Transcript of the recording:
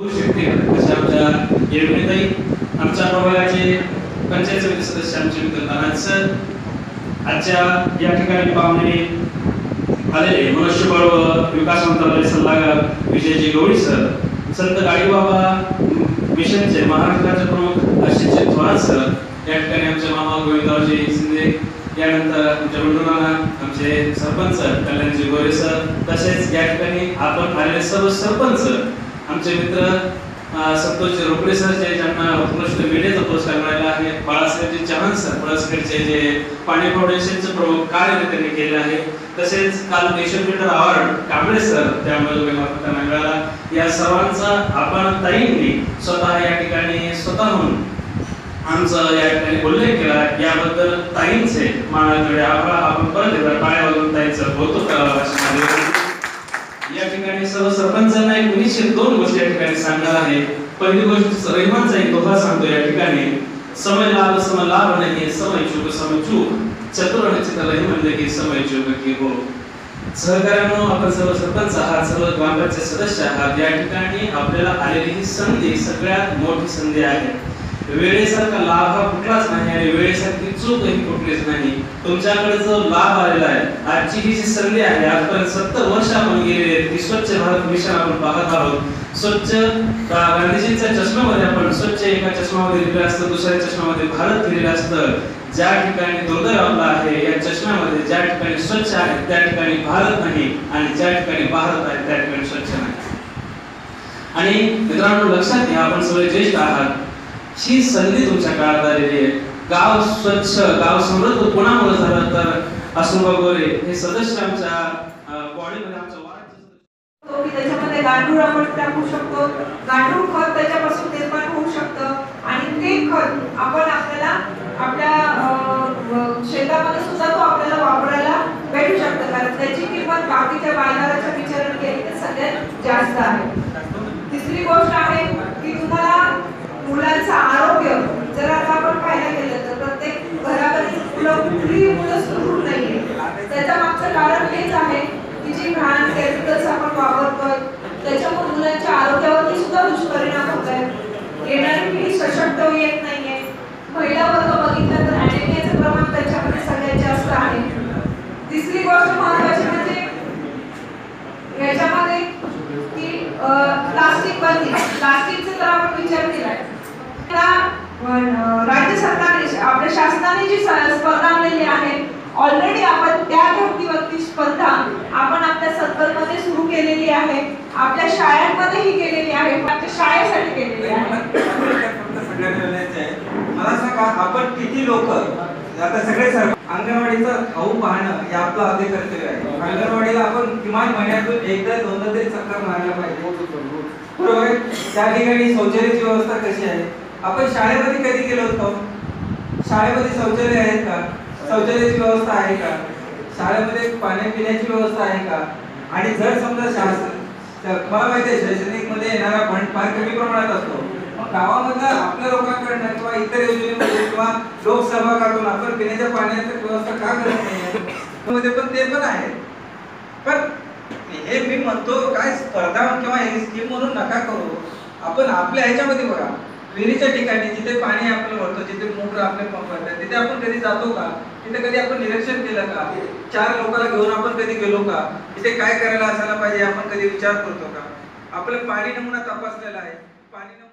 होऊ शकते. आमच्या आमच्या प्रभागाचे पंचायत समिती सदस्य आमचे मित्र सर आजच्या या ठिकाणी पाहुणे आलेले मनुष्यबळ व विकास मंत्रालय सल्लागार विजयजी गवळी सर संत गाडीबाबा मिशनचे महाराष्ट्राचे प्रमुख आशिषजी थोरात सर या ठिकाणी आमचे मामा गोविंदरावजी शिंदे यानंतर आमच्या मंडळांना आमचे सरपंच कल्याणजी गोरे सर तसेच या ठिकाणी आपण आलेले सर्व सरपंच आमचे मित्र संतोष रोकडे सर जे ज्यांना उत्कृष्ट मीडियाचा पुरस्कार मिळाला आहे बाळासाहेबजी चव्हाण सर पुरस्कारचे जे पाणी फाउंडेशनचे प्रमुख कार्य त्यांनी केले आहे तसेच काल nation builder award Kamble sir त्यामुळे त्यांना मिळाला. या सर्वांचा आपण ताईंनी स्वतः या ठिकाणी स्वतःहून आमचं या ठिकाणी उल्लेख केला. याबद्दल ताईंचे मानाकडे आभार. आपण परत एकदा टाळ्या वाजून ताईंचं कौतुक करावं अशी माझी या ठिकाणी सर्व सरपंचांना एक निश्चित दोन गोष्टी या ठिकाणी सांगणार आहे. पहिली गोष्ट रहिमानचा एक दोहा सांगतो या ठिकाणी. समय लाभ सम लाभ नाही समय चूक सम चूक. चतुर निश्चित रहिमन की समय चूक की हो. सहकार्यानं आपण सर्व सरपंच आहात सर्व ग्रामपंचायत सदस्य आहात. या ठिकाणी आपल्याला आलेली ही संधी सगळ्यात मोठी संधी आहे. वेळेसारखा लाभ हा कुठलाच नाही आणि वेळेसारखी चूक ही कुठलीच नाही. तुमच्याकडे जो लाभ आलेला आहे आजची ही जी संधी आहे आजपर्यंत सत्तर वर्ष आपण गेलेले स्वच्छ भारत मिशन आपण पाहत आहोत. स्वच्छ गांधीजींच्या चष्म्यामध्ये आपण स्वच्छ एका चष्म्यामध्ये दिलेलं असतं दुसऱ्या चष्म्यामध्ये भारत दिलेलं असतं. ज्या ठिकाणी दुर्दैव आपला आहे या चष्म्यामध्ये ज्या ठिकाणी स्वच्छ आहे त्या ठिकाणी भारत नाही आणि ज्या ठिकाणी भारत आहे त्या ठिकाणी स्वच्छ नाही. आणि मित्रांनो लक्षात घ्या आपण सगळे ज्येष्ठ आहात. ही संधी तुमच्या काळात आलेली आहे. गाव स्वच्छ गाव समृद्ध कोणामुळे झालं? तर असुबा गोरे हे सदस्य आमच्या बॉडीमध्ये आमच्या की त्याच्यामध्ये गांडूळ आपण टाकू शकतो. गांडूळ खत त्याच्यापासून निर्माण होऊ शकतं. आणि ते खत आपण आपल्याला आपल्या अं, अं, शेतामध्ये सुद्धा तो आपल्याला वापरायला भेटू शकतं कारण त्याची किंमत बाकीच्या बाजाराच्या विचारण केली तर सगळ्यात जास्त आहे तिसरी गोष्ट आहे की तुम्हाला मुलांचं आरोग्य जर आता आपण पाहायला गेलं तर प्रत्येक घराकडे मुलं कुठलीही मुलं सुदृढ नाहीये त्याच्या मागचं कारण हेच आहे की जी घाण केमिकल्स आपण वापरतोय त्याच्यामुळे मुलांच्या आरोग्यावरती सुद्धा दुष्परिणाम होत आहे येणारी पिढी सशक्त येत नाहीये. महिला वर्ग बघितलं तर अॅनेमियाचं प्रमाण त्याच्यामध्ये सगळ्यात जास्त आहे. तिसरी गोष्ट महत्वाची म्हणजे याच्यामध्ये की प्लास्टिक बंदी. प्लास्टिकचा तर आपण विचार केला राज्य सरकारने आपल्या शासनाने जी स्पर्धा आणलेली आहे ऑलरेडी आपण त्या धर्तीवरती स्पर्धा आपण आपल्या सत्तरमध्ये सुरू केलेली आहे आपल्या केलेली आहे शाळेसाठी केलेली आहे. मला सांगा आपण किती लोक आता सगळे सर अंगणवाडीचं खाऊ पाहणं हे आपलं आधी कर्तव्य आहे. अंगणवाडीला आपण किमान महिन्यातून एकदा दोनदा तरी चक्कर मारायला पाहिजे. बरोबर आहे? त्या ठिकाणी शौचालयाची व्यवस्था कशी आहे? आपण शाळेमध्ये कधी गेलो होतो? शाळेमध्ये शौचालय आहेत का? शौचालयाची व्यवस्था आहे का? शाळेमध्ये पाण्या पिण्याची व्यवस्था आहे का? आणि जर समजा शासन तर मला माहिती आहे शैक्षणिकमध्ये येणारा फंड फार कमी प्रमाणात असतो. मग गावामधलं आपल्या लोकांकडनं किंवा इतर योजनेमध्ये किंवा लोकसहभागातून आपण पिण्याच्या पाण्याची व्यवस्था का करत नाही? मध्ये पण ते पण आहे. पण हे मी म्हणतो काय स्पर्धा किंवा हे स्कीम म्हणून नका करू. आपण आपल्या ह्याच्यामध्ये बघा. विहिरीच्या ठिकाणी जिथे पाणी आपण भरतो जिथे मोटर आपले पंप असतात तिथे आपण कधी जातो का? तिथे कधी आपण निरीक्षण केलं का? चार लोकांना घेऊन आपण कधी गेलो का? तिथे काय करायला असायला पाहिजे आपण कधी विचार करतो का? आपलं पाणी नमुना तपासलेला आहे. पाणी नमुना